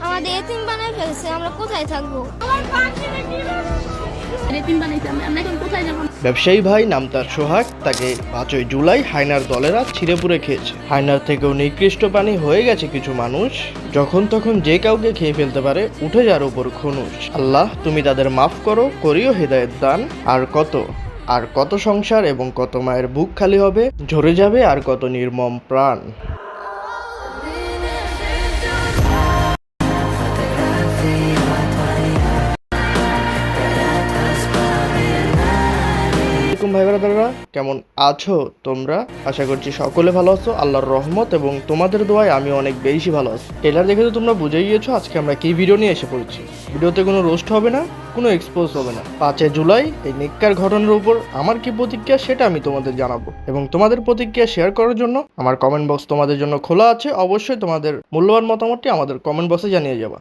আমাদের এতিম বানায় ফেলছে আমরা কোথায় থাকব? ব্যবসায়ী ভাই নাম তার সোহাগ তাকে পাঁচই জুলাই হায়নার দলেরা ছিঁড়ে পুড়ে খেয়েছে। হায়নার থেকেও নিকৃষ্ট পানি হয়ে গেছে কিছু মানুষ। যখন তখন যে কাউকে খেয়ে ফেলতে পারে উঠে যার উপর খনুজ। আল্লাহ তুমি তাদের মাফ করো করিও হেদায়েত দান। আর কত? আর কত সংসার এবং কত মায়ের বুক খালি হবে, ঝরে যাবে আর কত নির্মম প্রাণ। ব্রাদাররা কেমন আছো তোমরা? আশা করছি সকলে ভালো আছো। আল্লাহর রহমত এবং তোমাদের দোয়ায় আমি অনেক বেশি ভালো আছি। ট্রেলার দেখে তো তোমরা বুঝেই গিয়েছো, আজকে আমরা কি ভিডিও নিয়ে এসে পড়েছি। ভিডিওতে কোনো রোস্ট হবে না, কোনো এক্সপোজ হবে না। পাঁচে জুলাই, এই নিক্কার ঘটনার উপর আমার কি প্রতিক্রিয়া সেটা আমি তোমাদের জানাব। এবং তোমাদের প্রতিক্রিয়া শেয়ার করার জন্য আমার কমেন্ট বক্স তোমাদের জন্য খোলা আছে। অবশ্যই তোমাদের মূল্যবান মতামতটি আমাদের কমেন্ট বক্সে জানিয়ে যাবা।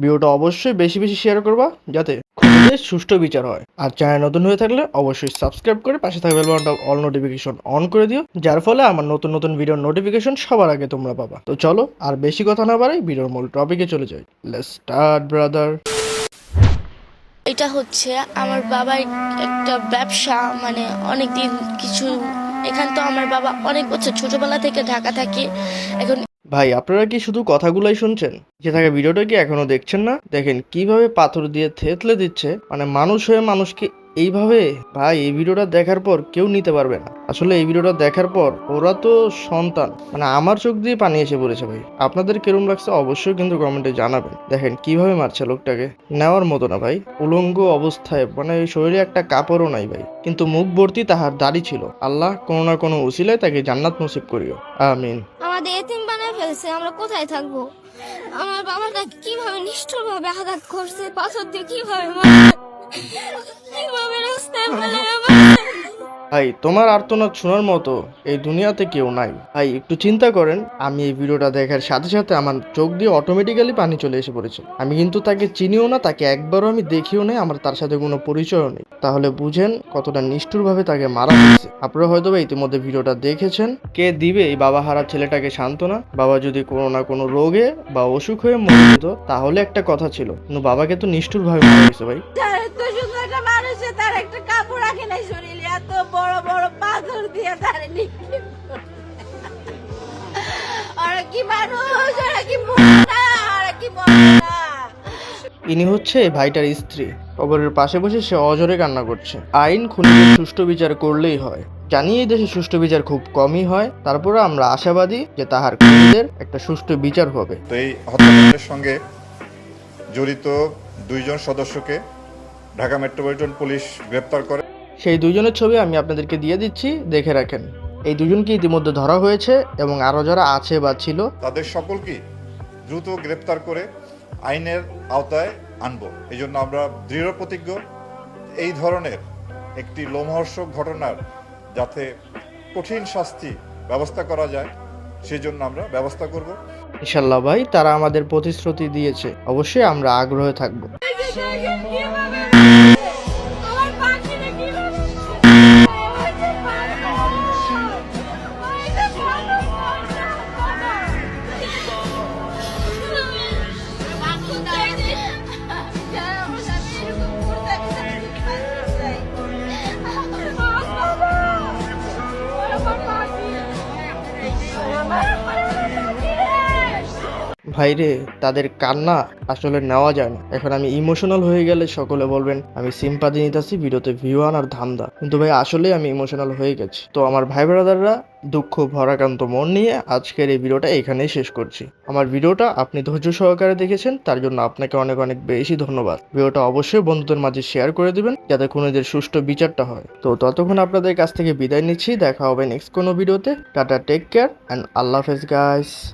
ভিডিওটা অবশ্যই বেশি বেশি শেয়ার করবা যাতে খুবই সুষ্ঠু বিচার হয়। আর চ্যানেল নতুন হয়ে থাকলে অবশ্যই সাবস্ক্রাইব করে পাশে থাকবে বেলবানটা অল নোটিফিকেশন অন করে দিও, যার ফলে আমার নতুন নতুন ভিডিওর নোটিফিকেশন সবার আগে তোমরা পাবা। তো চলো, আর বেশি কথা না বাড়াই ভিডিওর মূল টপিকে চলে যাই। লেটস স্টার্ট ব্রাদার এটা হচ্ছে আমার বাবার একটা ব্যবসা মানে অনেক দিন কিছু, এখান তো আমার বাবা অনেক বছর ছোটবেলা থেকে ঢাকা থাকে, এখন ভাই, আপনারা কি শুধু কথাগুলাই শুনছেন? যে থাকা ভিডিওটা কি এখনও দেখছেন না? দেখেন, কীভাবে পাথর দিয়ে থেতলে দিচ্ছে মানে মানুষ হয়ে মানুষকে এইভাবে, ভাই, এই ভিডিওটা দেখার পর কেউ নিতে পারবে না। আসলে এই ভিডিওটা দেখার পর ওরা তো সন্তান মানে আমার চোখ দিয়ে পানি এসে পড়েছে ভাই। আপনাদের কেরম লাগছে অবশ্যই কিন্তু কমেন্টে জানাবেন। দেখেন, কীভাবে মারছে লোকটাকে? নেওয়ার মতো না ভাই। উলঙ্গ অবস্থায় মানে শরীরে একটা কাপড়ও নাই ভাই। কিন্তু মুখ ভর্তি তাহার দাড়ি ছিল। আল্লাহ কোনো না কোনো উসিলায় তাকে জান্নাত নসিব করিও। আমিন। আমাদের ফেলছে আমরা কোথায় থাকব? আমার বাবাটা কীভাবে নিষ্ঠুর ভাবে আঘাত করছে, পাথর দিয়ে কীভাবে কীভাবে রাস্তায় ফেলে আমার ভাই, তোমার আর্তনাদ শোনার মতো এই দুনিয়াতে কেউ নাই। ভাই, একটু চিন্তা করেন, আমি এই ভিডিওটা দেখার সাথে সাথে আমার চোখ দিয়ে অটোমেটিক্যালি পানি চলে এসে পড়েছে। আমি কিন্তু তাকে চিনিও না, তাকে একবারও আমি দেখিও নাই, আমার তার সাথে কোনো পরিচয়ও নেই। তাহলে বুঝেন কতটা নিষ্ঠুরভাবে তাকে মারা হয়েছে। আপনারা হয়তো বা ইতিমধ্যে ভিডিওটা দেখেছেন। কে দিবে এই বাবা হারা ছেলেটাকে সান্ত্বনা? বাবা যদি কোনো না কোনো রোগে বা অসুখ হয়ে মরে যেত, তাহলে একটা কথা ছিল, কিন্তু বাবাকে তো নিষ্ঠুরভাবে মারা হয়েছে ভাই। তার একটা কাপড় রাখে নাই, শরীরে। এত বড় বড় পাথর দিয়ে তার নিক্ষেপ ওরা কি মানুষ ওরা কি ওরা ইনি হচ্ছে ভাইটার স্ত্রী। কবরের পাশে বসে সে অজরে কান্না করছে। আইন খুনিদের সুষ্ঠু বিচার করলেই হয়। জানি এই দেশে সুষ্ঠু বিচার খুব কমই হয়। তারপরে আমরা আশাবাদী যে তাহার খুনিদের একটা সুষ্ঠু বিচার হবে। তো এই হত্যাকাণ্ডের সঙ্গে জড়িত দুইজন সদস্যকে ঢাকা মেট্রোপলিটন পুলিশ গ্রেপ্তার করে। সেই দুজনের ছবি আমি আপনাদেরকে দিয়ে দিচ্ছি দেখে রাখেন। এই দুজনকে ইতিমধ্যে ধরা হয়েছে এবং আরও যারা আছে বা ছিল তাদের সকলকেই দ্রুত গ্রেপ্তার করে আইনের আওতায় আনব। এই জন্য আমরা দৃঢ় প্রতিজ্ঞ এই ধরনের একটি লোমহর্ষক ঘটনার যাতে কঠিন শাস্তি ব্যবস্থা করা যায় সেজন্য আমরা ব্যবস্থা করব। ইনশাল্লাহ ভাই তারা আমাদের প্রতিশ্রুতি দিয়েছে। অবশ্যই আমরা আগ্রহে থাকব। ভাইরে, তাদের কান্না আসলে নেওয়া যায় না। এখন আমি ইমোশনাল হয়ে গেলে সকলে বলবেন, আমি সিম্পাদি নিতেছি ভিডিওতে ভিউ আর ধান্দা। কিন্তু ভাই আসলে আমি ইমোশনাল হয়ে গেছি। তো আমার ভাই ব্রাদাররা দুঃখ ভরাকান্ত মন নিয়ে আজকের এই ভিডিওটা এখানেই শেষ করছি। আমার ভিডিওটা আপনি ধৈর্য সহকারে দেখেছেন, তার জন্য আপনাকে অনেক অনেক বেশি ধন্যবাদ। ভিডিওটা অবশ্যই বন্ধুদের মাঝে শেয়ার করে দেবেন, যাতে খুনিদের সুষ্ঠু বিচারটা হয়। তো ততক্ষণ আপনাদের কাছ থেকে বিদায় নিচ্ছি, দেখা হবে নেক্সট কোনো ভিডিওতে। টাটা টেক কেয়ার অ্যান্ড আল্লাহ হাফেজ গাইস